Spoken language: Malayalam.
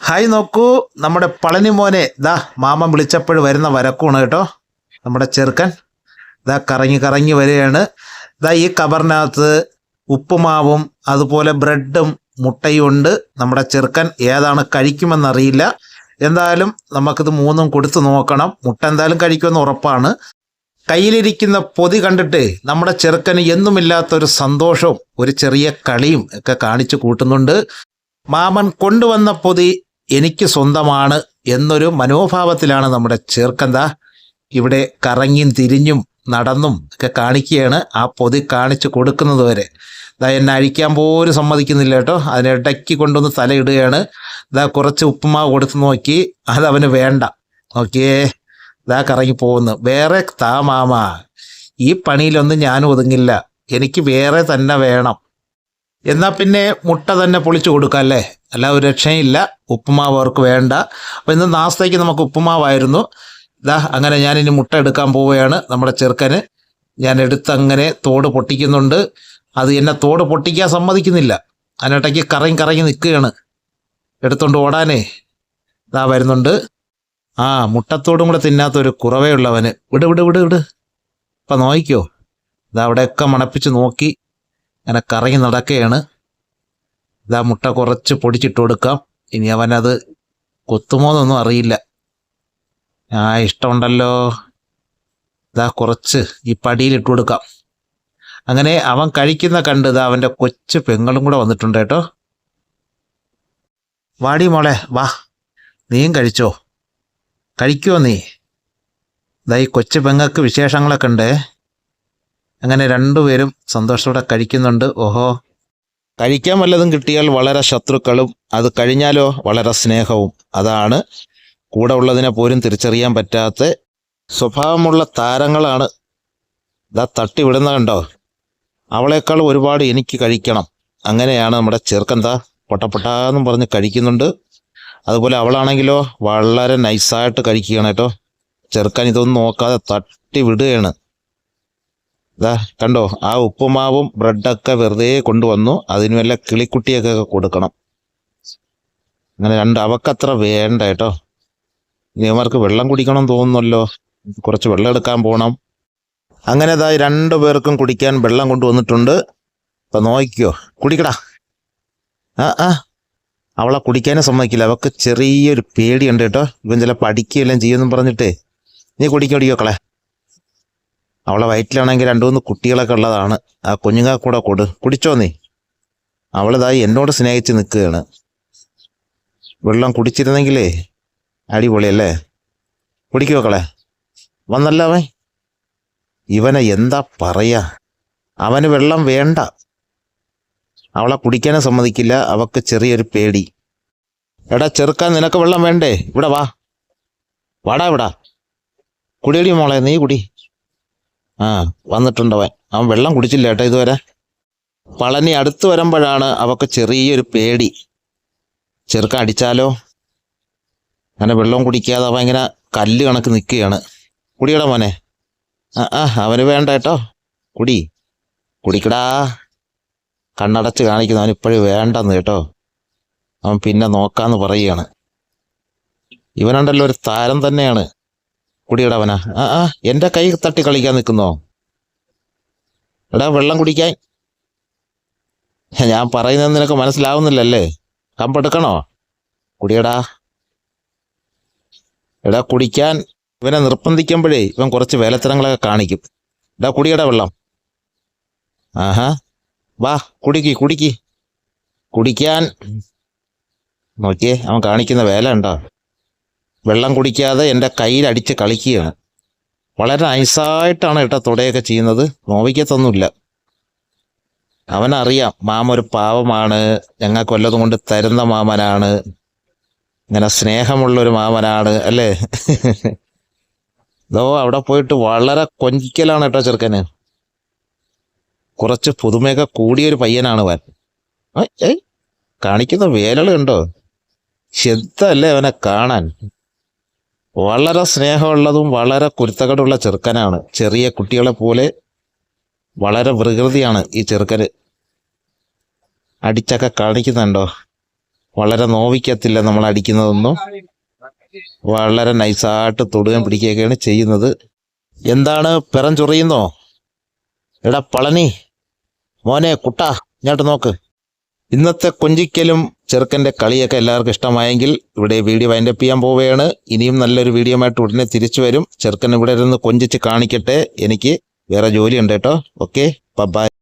ഹായ് നോക്കൂ. നമ്മുടെ പളനി മോനെ ദാ മാമൻ വിളിച്ചപ്പോൾ വരുന്ന വരക്കുമാണ് കേട്ടോ. നമ്മുടെ ചെറുക്കൻ ദാ കറങ്ങി കറങ്ങി വരികയാണ്. ദാ ഈ കബറിനകത്ത് ഉപ്പുമാവും അതുപോലെ ബ്രെഡും മുട്ടയും ഉണ്ട്. നമ്മുടെ ചെറുക്കൻ ഏതാണ് കഴിക്കുമെന്നറിയില്ല. എന്തായാലും നമുക്കിത് മൂന്നും കൊടുത്തു നോക്കണം. മുട്ട എന്തായാലും കഴിക്കുമെന്ന് ഉറപ്പാണ്. കയ്യിലിരിക്കുന്ന പൊതി കണ്ടിട്ട് നമ്മുടെ ചെറുക്കന് എന്നുമില്ലാത്തൊരു സന്തോഷവും ഒരു ചെറിയ കളിയും ഒക്കെ കാണിച്ചു കൂട്ടുന്നുണ്ട്. മാമൻ കൊണ്ടുവന്ന പൊതി എനിക്ക് സ്വന്തമാണ് എന്നൊരു മനോഭാവത്തിലാണ് നമ്മുടെ ചേർക്കന്ത. ഇവിടെ കറങ്ങിയും തിരിഞ്ഞും നടന്നും ഒക്കെ കാണിക്കുകയാണ് ആ പൊതി കാണിച്ചു കൊടുക്കുന്നത് വരെ. ഇതാ എന്നെ അഴിക്കാൻ പോലും സമ്മതിക്കുന്നില്ല കേട്ടോ. അതിനിടയ്ക്ക് കൊണ്ടുവന്ന് തലയിടുകയാണ്. ഇതാ കുറച്ച് ഉപ്പുമാവ് കൊടുത്ത് നോക്കി. അതവന് വേണ്ട. ഓക്കേ ഇതാ കറങ്ങി പോകുന്നു. വേറെ താ മാമ ഈ പണിയിലൊന്നും ഞാൻ ഒതുങ്ങില്ല. എനിക്ക് വേറെ തന്നെ വേണം. എന്നാൽ പിന്നെ മുട്ട തന്നെ പൊളിച്ചു കൊടുക്കാം അല്ലേ? അല്ല ഒരു രക്ഷയില്ല ഉപ്പുമാവ് അവർക്ക് വേണ്ട. അപ്പം ഇന്ന് നാസ്തയ്ക്ക് നമുക്ക് ഉപ്പുമാവായിരുന്നു. ഇതാ അങ്ങനെ ഞാനിനി മുട്ട എടുക്കാൻ പോവുകയാണ്. നമ്മുടെ ചെറുക്കന് ഞാൻ എടുത്തങ്ങനെ തോട് പൊട്ടിക്കുന്നുണ്ട്. അത് എന്നെ തോട് പൊട്ടിക്കാൻ സമ്മതിക്കുന്നില്ല. അതിനിടയ്ക്ക് കറങ്ങി കറങ്ങി നിൽക്കുകയാണ്. എടുത്തുകൊണ്ട് ഓടാനേ. ഇതാ വരുന്നുണ്ട്. ആ മുട്ടത്തോടും കൂടെ തിന്നാത്ത ഒരു കുറവേ ഉള്ളവന് വിട് വിട് വിട് വിട്. ഇപ്പം നോക്കിക്കോ. ഇതാ അവിടെയൊക്കെ മണപ്പിച്ച് നോക്കി. അങ്ങനെ കറങ്ങി നടക്കുകയാണ്. ഇതാ മുട്ട കുറച്ച് പൊടിച്ചിട്ട് കൊടുക്കാം. ഇനി അവനത് കൊത്തുമോന്നൊന്നും അറിയില്ല. ആ ഇഷ്ടമുണ്ടല്ലോ. ഇതാ കുറച്ച് ഈ പടിയിലിട്ട് കൊടുക്കാം. അങ്ങനെ അവൻ കഴിക്കുന്ന കണ്ട് ഇതാ അവന്റെ കൊച്ചു പെങ്ങളും കൂടെ വന്നിട്ടുണ്ട് കേട്ടോ. വാടി മോളെ വാ. നീയും കഴിച്ചോ? കഴിക്കുമോ നീ? ഇതാ ഈ കൊച്ചു പെങ്ങൾക്ക് വിശേഷങ്ങളൊക്കെ ഉണ്ട്. അങ്ങനെ രണ്ടുപേരും സന്തോഷത്തോടെ കഴിക്കുന്നുണ്ട്. ഓഹോ. കഴിക്കാൻ വല്ലതും കിട്ടിയാൽ വളരെ ശത്രുക്കളും അത് കഴിഞ്ഞാലോ വളരെ സ്നേഹവും. അതാണ് കൂടെ ഉള്ളതിനെ പോലും തിരിച്ചറിയാൻ പറ്റാത്ത സ്വഭാവമുള്ള താരങ്ങളാണ്. ഇതാ തട്ടി വിടുന്ന കണ്ടോ? അവളേക്കാൾ ഒരുപാട് എനിക്ക് കഴിക്കണം. അങ്ങനെയാണ് നമ്മുടെ ചെറുക്കന്താ പൊട്ടപ്പൊട്ടാന്നും പറഞ്ഞ് കഴിക്കുന്നുണ്ട്. അതുപോലെ അവളാണെങ്കിലോ വളരെ നൈസായിട്ട് കഴിക്കുകയാണ് കേട്ടോ. ചെറുക്കൻ ഇതൊന്നും നോക്കാതെ തട്ടി വിടുകയാണ്. ഇതാ കണ്ടോ? ആ ഉപ്പുമാവും ബ്രെഡൊക്കെ വെറുതെ കൊണ്ടുവന്നു. അതിന് വല്ല കിളിക്കുട്ടിയൊക്കെ കൊടുക്കണം. അങ്ങനെ രണ്ട് അവക്കത്ര വേണ്ട കേട്ടോ. ഇനിമാർക്ക് വെള്ളം കുടിക്കണം തോന്നുന്നല്ലോ. കുറച്ച് വെള്ളം എടുക്കാൻ പോകണം അങ്ങനെ ഇതാ രണ്ടു പേർക്കും കുടിക്കാൻ വെള്ളം കൊണ്ടുവന്നിട്ടുണ്ട്. അപ്പൊ നോക്കിക്കോ. കുടിക്കടാ. ആ ആ. അവളെ കുടിക്കാനും സമ്മതിക്കില്ല. അവക്ക് ചെറിയൊരു പേടിയുണ്ട് കേട്ടോ. ഇവൻ ചിലപ്പോൾ അടിക്കുകയെല്ലാം ചെയ്യുമെന്നും പറഞ്ഞിട്ടേ. നീ കുടിക്കോ കളെ അവളെ വയറ്റിലാണെങ്കിൽ രണ്ടു മൂന്ന് കുട്ടികളൊക്കെ ഉള്ളതാണ്. ആ കുഞ്ഞുങ്ങ കൂടെ കൊടു. കുടിച്ചോ നീ? അവളിതായി എന്നോട് സ്നേഹിച്ച് നിൽക്കുകയാണ്. വെള്ളം കുടിച്ചിരുന്നെങ്കിലേ അടിപൊളിയല്ലേ? കുടിക്കുമോ കളെ വന്നല്ല അവൻ. ഇവനെ എന്താ പറയാ? അവന് വെള്ളം വേണ്ട. അവളെ കുടിക്കാനും സമ്മതിക്കില്ല. അവക്ക് ചെറിയൊരു പേടി. എടാ ചെറുക്കാൻ നിനക്ക് വെള്ളം വേണ്ടേ? ഇവിടെ വാ. വാടാ ഇവിടെ. കുടിയടി മോളെ നീ കുടി. ആ വന്നിട്ടുണ്ടവൻ അവൻ. വെള്ളം കുടിച്ചില്ല കേട്ടോ ഇതുവരെ. പളനി അടുത്ത് വരുമ്പോഴാണ് അവക്ക് ചെറിയൊരു പേടി. ചെറുക്ക അടിച്ചാലോ? അങ്ങനെ വെള്ളം കുടിക്കാതെ അവൻ ഇങ്ങനെ കല്ല് കണക്ക് നിൽക്കുകയാണ് കുടിയടാ മോനെ. ആ ആ അവന് വേണ്ട കേട്ടോ. കുടി. കുടിക്കടാ. കണ്ണടച്ച് കാണിക്കുന്നു. അവൻ ഇപ്പോഴും വേണ്ടെന്ന് കേട്ടോ. അവൻ പിന്നെ നോക്കാന്ന് പറയുകയാണ്. ഇവനുണ്ടല്ലോ ഒരു താരം തന്നെയാണ്. കുടിയടവനാ ആ ആ എന്റെ കൈ തട്ടി കളിക്കാൻ നിൽക്കുന്നോ? എടാ വെള്ളം കുടിക്കാൻ. ഞാൻ പറയുന്നത് നിനക്ക് മനസ്സിലാവുന്നില്ലല്ലേ? കമ്പെടുക്കണോ കുടിയടാ. എടാ കുടിക്കാൻ ഇവനെ നിർബന്ധിക്കുമ്പോഴേ ഇവൻ കുറച്ച് വേലത്തരങ്ങളൊക്കെ കാണിക്കും. എടാ കുടിയടാ വെള്ളം. ആഹാ. വാ കുടിക്ക് കുടിക്ക്. കുടിക്കാൻ. നോക്കിയേ അവൻ കാണിക്കുന്ന വേല ഉണ്ടോ? വെള്ളം കുടിക്കാതെ എന്റെ കയ്യിലടിച്ച് കളിക്കുകയാണ്. വളരെ നൈസായിട്ടാണ് കേട്ടോ തുടയൊക്കെ ചെയ്യുന്നത്. നോവിക്കത്തൊന്നുമില്ല. അവനറിയാം മാമ ഒരു പാവമാണ്. ഞങ്ങൾക്ക് വല്ലതും കൊണ്ട് തരുന്ന മാമനാണ്. ഇങ്ങനെ സ്നേഹമുള്ളൊരു മാമനാണ്. അല്ലേ? ഇതോ അവിടെ പോയിട്ട് വളരെ കൊഞ്ചിക്കലാണ് കേട്ടോ ചെറുക്കന്. കുറച്ച് പുതുമയൊക്കെ കൂടിയൊരു പയ്യനാണ് വൻ കാണിക്കുന്ന വേലകളുണ്ടോ ശബ്ദമല്ലേ അവനെ കാണാൻ? വളരെ സ്നേഹമുള്ളതും വളരെ കുരുത്തകടുള്ള ചെറുക്കനാണ്. ചെറിയ കുട്ടികളെ പോലെ വളരെ വികൃതിയാണ് ഈ ചെറുക്കൻ അടിച്ചൊക്കെ കാണിക്കുന്നുണ്ടോ? വളരെ നോവിക്കത്തില്ല നമ്മൾ അടിക്കുന്നതൊന്നും. വളരെ നൈസായിട്ട് തൊടുകയും പിടിക്കുകയൊക്കെയാണ് ചെയ്യുന്നത്. എന്താണ് പിറം ചൊറിയുന്നോ? എടാ പളനി. മോനെ കുട്ട ഇങ്ങോട്ട് നോക്ക്. ഇന്നത്തെ കൊഞ്ചിക്കലും ചെറുക്കന്റെ കളിയൊക്കെ എല്ലാവർക്കും ഇഷ്ടമായെങ്കിൽ ഇവിടെ വീഡിയോ വൈൻഡപ്പ് ചെയ്യാൻ പോവുകയാണ്. ഇനിയും നല്ലൊരു വീഡിയോ ആയിട്ട് ഉടനെ തിരിച്ചു വരും. ചെറുക്കൻ ഇവിടെ ഇരുന്ന് കൊഞ്ചിച്ച് കാണിക്കട്ടെ. എനിക്ക് വേറെ ജോലിയുണ്ട് കേട്ടോ. Okay bye